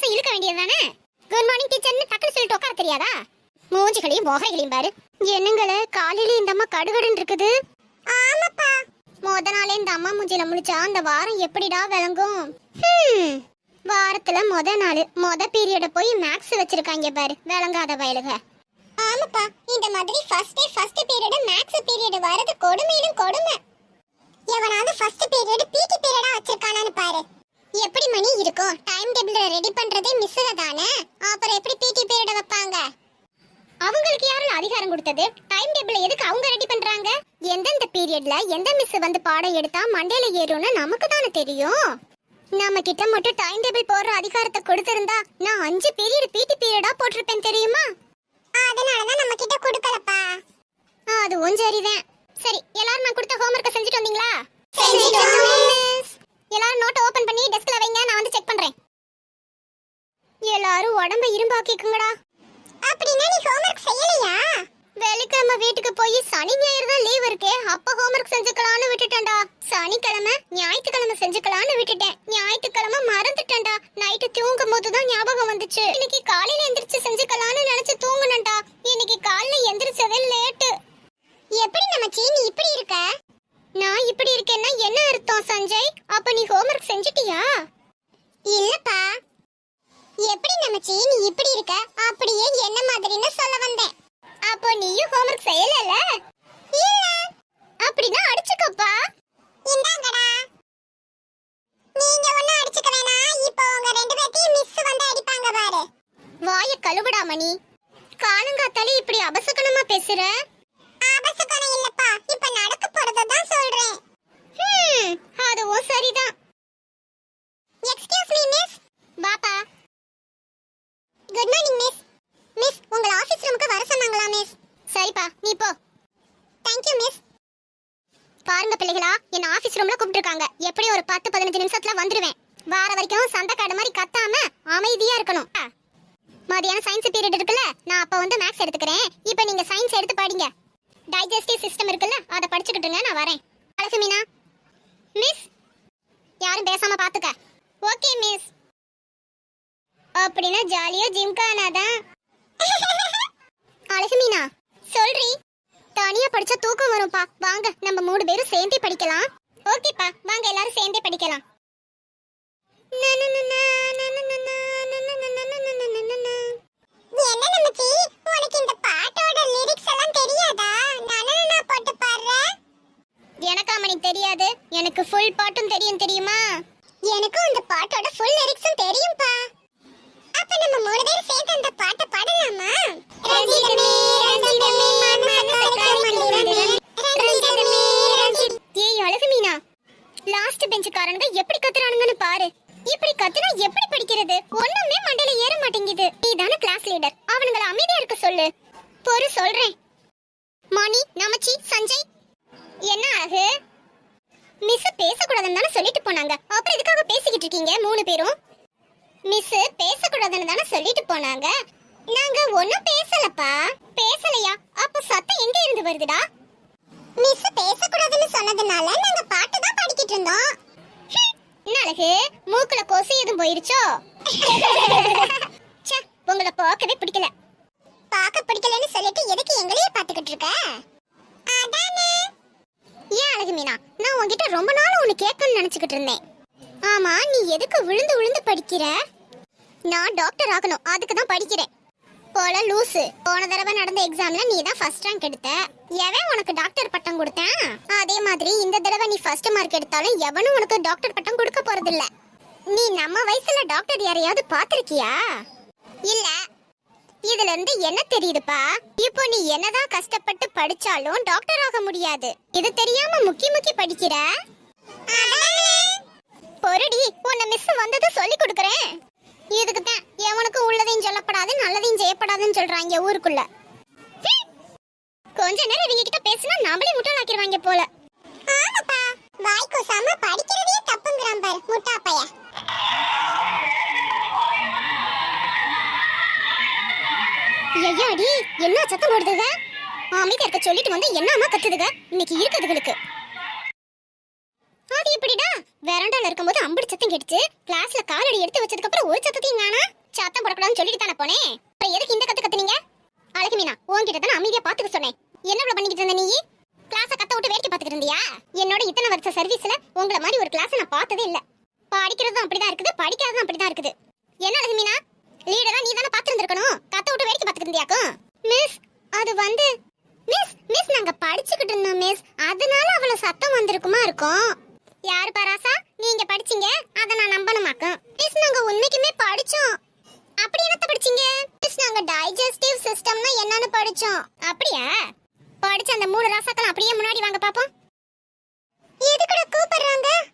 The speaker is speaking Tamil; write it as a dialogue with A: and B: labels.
A: நிமிஷம் இழுக்க வேண்டியதுதானே குட் மார்னிங் டீச்சர்னு டக்குனு சொல்லிட்டு உட்கார தெரியாதா? மூஞ்சிகளையும் மொகைகளையும் பாரு. என்னங்கள காலையில இந்த அம்மா கடுகடுன்னு இருக்குது. ஆமாப்பா. முத நாளே இந்த அம்மா மூஞ்சில முடிச்சா அந்த வாரம் எப்படிடா விளங்கும்? வாரத்துல முத நாள் முத பீரியட போய் மேக்ஸ் வச்சிருக்காங்க பாரு விளங்காத வயலுக. ஆமாப்பா. இந்த மாதிரி first day first period maths period வரது கொடுமையிலும் கொடுமை. எவனாவது ஃபர்ஸ்ட் பீரியட் பிடி பீரியடா வச்சிருக்கானான்னு பாரு. எப்படி மணி இருக்கும்? டைம் டேபிள் ரெடி பண்றதே மிஸ்ஸுக தானே? அப்புறம் எப்படி பிடி பீரியட் வைப்பாங்க? அவங்களுக்கு யாரும் அதிகாரம் கொடுத்தது? டைம் டேபிள் எதுக்கு அவங்க ரெடி பண்றாங்க? எந்தெந்த பீரியட்ல எந்த மிஸ் வந்து பாடம் எடுத்தா மண்டையில ஏறும்னு நமக்கு தானே தெரியும். நம்ம கிட்ட மட்டும் டைம் டேபிள் போடுற அதிகாரத்தை கொடுத்திருந்தா நான் அஞ்சு பீரியட் பிடி பீரியடா போட்டிருப்பேன் தெரியுமா? அதனாலதான் நம்ம கிட்ட கொடுக்கலப்பா. அதுவும் சரிதான். சரி எல்லாரும் நான் கொடுத்த ஹோம்ஒர்க்கை செஞ்சுட்டு வந்தீங்களா? மிஸ். எல்லாரும் நோட்டை ஓபன் பண்ணி டெஸ்க்ல வைங்க நான் வந்து செக் பண்றேன். எல்லாரும் உடம்ப இரும்பாக்கிக்குங்கடா அப்படின்னா நீ ஹோம்ஒர்க் செய்யலையா? வெள்ளிக்கிழமை வீட்டுக்கு போய் சனி ஞாயிறு தான் லீவ் இருக்கே. அப்ப ஹோம்ஒர்க் செஞ்சுக்கலாம்னு விட்டுட்டேன்டா. சனிக்கிழமை ஞாயிற்றுக்கிழமை செஞ்சுக்கலாம்னு விட்டுட்டேன். ஞாயிற்றுக்கிழமை மறந்துட்டேன்டா. நைட்டு தூங்கும் போது தான் ஞாபகம் வந்துச்சு. இன்னைக்கு காலையில எந்திரிச்சு செஞ்சுக்கலாம்னு நினைச்சு தூங்குனேன்டா. இன்னைக்கு காலையில எந்திரிச்சதே லேட்டு எப்படி நம்ம சீனி இப்படி இருக்க? இப்படி இருக்கேன்னா என்ன அர்த்தம் சஞ்சய்? அப்ப நீ ஹோம்ஒர்க் செஞ்சிட்டியா? இல்லப்பா. எப்படி நினைச்சி நீ இப்படி இருக்க? அப்படியே என்ன மாதிரின்னு சொல்ல வந்தேன். அப்போ நீயும் ஹோம்ஒர்க் செய்யலல இல்ல. அப்படினா அடிச்சுக்கப்பா. இந்தாங்கடா. நீங்க ஒண்ணு அடிச்சுக்க வேணாம். இப்போ உங்க ரெண்டு பேத்தையும் மிஸ் வந்து அடிப்பாங்க பாரு. வாய கழுவுடா மணி. காலங்காத்தாலே இப்படி அபசகனமா பேசுற? இல்லப்பா இப்ப நடக்க போறத தான் சொல்றேன். ஹம் அதுவும் சரிதான். எக்ஸ்கியூஸ் மீ மிஸ் பாப்பா. குட் மார்னிங் மிஸ் மிஸ் உங்கள் ஆபீஸ் ரூமுக்கு வர சொன்னாங்களா மிஸ் சரிப்பா நீ போ. தேங்க் யூ மிஸ் பாருங்க பிள்ளைகளா என்ன ஆபீஸ் ரூம்ல கூப்பிட்டுருக்காங்க. எப்படி ஒரு பத்து பதினஞ்சு நிமிஷத்துல வந்துருவேன். வார வரைக்கும் சண்டைக்காடு மாதிரி கத்தாம அமைதியா இருக்கணும். மதியானம் சயின்ஸ் பீரியட் இருக்குல்ல நான் அப்ப வந்து மேக்ஸ் எடுத்துக்கிறேன். இப்போ நீங்க சயின்ஸ் எடுத்து படிங்க. டைஜஸ்டிவ் சிஸ்டம் இருக்குல்ல அதை படிச்சுக்கிட்டுங்க நான் வரேன். அழகு மீனா மிஸ் யாரும் பேசாம பாத்துக்க. ஓகே மிஸ் அப்படின்னா ஜாலியா ஜிம்கானா தான் அழகு மீனா சொல்றி. தனியா படிச்சா தூக்கம் வரும்பா வாங்க நம்ம மூணு பேரும் சேர்ந்தே படிக்கலாம். ஓகேப்பா வாங்க எல்லாரும் சேர்ந்தே படிக்கலாம். எனக்கா தெரியாது. எனக்கு ஃபுல் பாட்டும் தெரியும் தெரியுமா? எனக்கும் அந்த பாட்டோட ஃபுல் லிரிக்ஸும் தெரியும்பா. அப்ப நம்ம மூணு பேரும் சேர்ந்து அந்த பாட்டை பாடலாமா? ரஞ்சிதமே ரஞ்சிதமே ஏய் அழகு மீனா. லாஸ்ட் பெஞ்சுக்காரனுங்க எப்படி கத்துறானுங்கன்னு பாரு. இப்படி கத்துனா எப்படி படிக்கிறது? ஒண்ணுமே மண்டையில ஏற மாட்டேங்குது. நீதான கிளாஸ் லீடர் அவனுங்கள அமைதியா இருக்க சொல்லு. பொறு சொல்றேன். மணி நமச்சி சஞ்சய். என்ன அழகு? மிஸ் பேசக்கூடாதுன்னு தானே சொல்லிட்டு போனாங்க. அப்புறம் எதுக்காக பேசிக்கிட்டு இருக்கீங்க மூணு பேரும்? மிஸ் பேசக்கூடாதுன்னு தானே சொல்லிட்டு போனாங்க. நாங்க ஒன்னும் பேசலப்பா. பேசலையா? அப்ப சத்தம் எங்க இருந்து வருதுடா? மிஸ் பேசக்கூடாதுன்னு சொன்னதுனால நாங்க பாட்டு தான் பாடிக்கிட்டு இருந்தோம். ஹம், அழகு? மூக்குல கொசு எதுவும் போயிருச்சோ? ச்சே உங்களை பார்க்கவே பிடிக்கல. பார்க்க பிடிக்கலன்னு சொல்லிட்டு எதுக்கு எங்களையே பார்த்துக்கிட்டு இருக்க? அழகு மீனா. நான் உன்கிட்ட ரொம்ப நாள் ஒன்னு கேட்கணும்னு நினைச்சுக்கிட்டு இருந்தேன். ஆமா நீ எதுக்கு விழுந்து விழுந்து படிக்கிற? நான் டாக்டர் ஆகணும். அதுக்கு தான் படிக்கிறேன். போல லூசு. போன தடவை நடந்த எக்ஸாம்ல நீ தான் ஃபர்ஸ்ட் ரேங்க் எடுத்த. எவன் உனக்கு டாக்டர் பட்டம் கொடுத்தேன்? அதே மாதிரி இந்த தடவை நீ ஃபர்ஸ்ட் மார்க் எடுத்தாலும் எவனும் உனக்கு டாக்டர் பட்டம் கொடுக்க போறதில்ல. நீ நம்ம வயசுல டாக்டர் யாரையாவது பாத்திருக்கியா இல்ல. இதுல இருந்து என்ன தெரியுதுப்பா? இப்போ நீ என்னதான் கஷ்டப்பட்டு படிச்சாலும் டாக்டர் ஆக முடியாது. இது தெரியாம முக்கி முக்கி படிக்கிற? பொருடி உன்னை மிஸ் வந்தது சொல்லி கொடுக்கறேன். இதுக்கு தான் எவனுக்கும் உள்ளதையும் சொல்லப்படாது நல்லதையும் செய்யப்படாதுன்னு சொல்றாங்க ஊருக்குள்ள. கொஞ்ச நேரம் இவங்க கிட்ட பேசினா நம்மளே முட்டாளாக்கிடுவாங்க போல. ஆமாப்பா வாய் கூசாம படிக்கிறதே என்ன சத்தம் போடுதுங்க? அமைதியா இருக்க சொல்லிட்டு வந்து என்ன அம்மா கத்துதுங்க? இன்னைக்கு இருக்குதுங்களுக்கு அது எப்படிடா? வெரண்டால இருக்கும்போது அம்படி சத்தம் கேட்டுச்சு. கிளாஸ்ல காலடி எடுத்து வச்சதுக்கு அப்புறம் ஒரு சத்தத்தையும் காணா. சத்தம் போடக்கூடாதுன்னு சொல்லிட்டு தானே போனேன். அப்புறம் எதுக்கு இந்த கத்து கத்துனீங்க? அழகு மீனா உன்கிட்ட தானே அமைதியா பாத்துக்க சொன்னேன். என்ன இவ்வளவு பண்ணிக்கிட்டு இருந்த நீ? கிளாஸ கத்த விட்டு வேடிக்கை பாத்துக்கிட்டு இருந்தியா? என்னோட இத்தனை வருஷ சர்வீஸ்ல உங்களை மாதிரி ஒரு கிளாஸ் நான் பார்த்ததே இல்ல. படிக்கிறதும் அப்படிதான் இருக்குது படிக்காததும் அப்படிதான் இருக்குது என்ன அழகு மீனா லீடரா நீ தானே பாத்துருந்துருக்கணும் கத்த விட்டு வேடிக்கை பாத்துக்கிட்டு இருந்தியாக்கும் மிஸ் அது வந்து மிஸ் மிஸ் நாங்க படிச்சுக்கிட்டு இருந்தோம் மிஸ் அதனால அவ்வளவு சத்தம் வந்திருக்குமா இருக்கும் யாரு பராசா நீங்க படிச்சீங்க? அத நான் நம்பணுமாக்கும்? மிஸ் நாங்க உண்மைக்குமே படிச்சோம். அப்படி என்னத்த படிச்சீங்க? மிஸ் நாங்க டைஜஸ்டிவ் சிஸ்டம்னா என்னன்னு படிச்சோம். அப்படியா? படிச்ச அந்த மூணு ராசாக்கள் அப்படியே முன்னாடி வாங்க பாப்போம். எதுக்குடா கூப்பிடுறாங்க?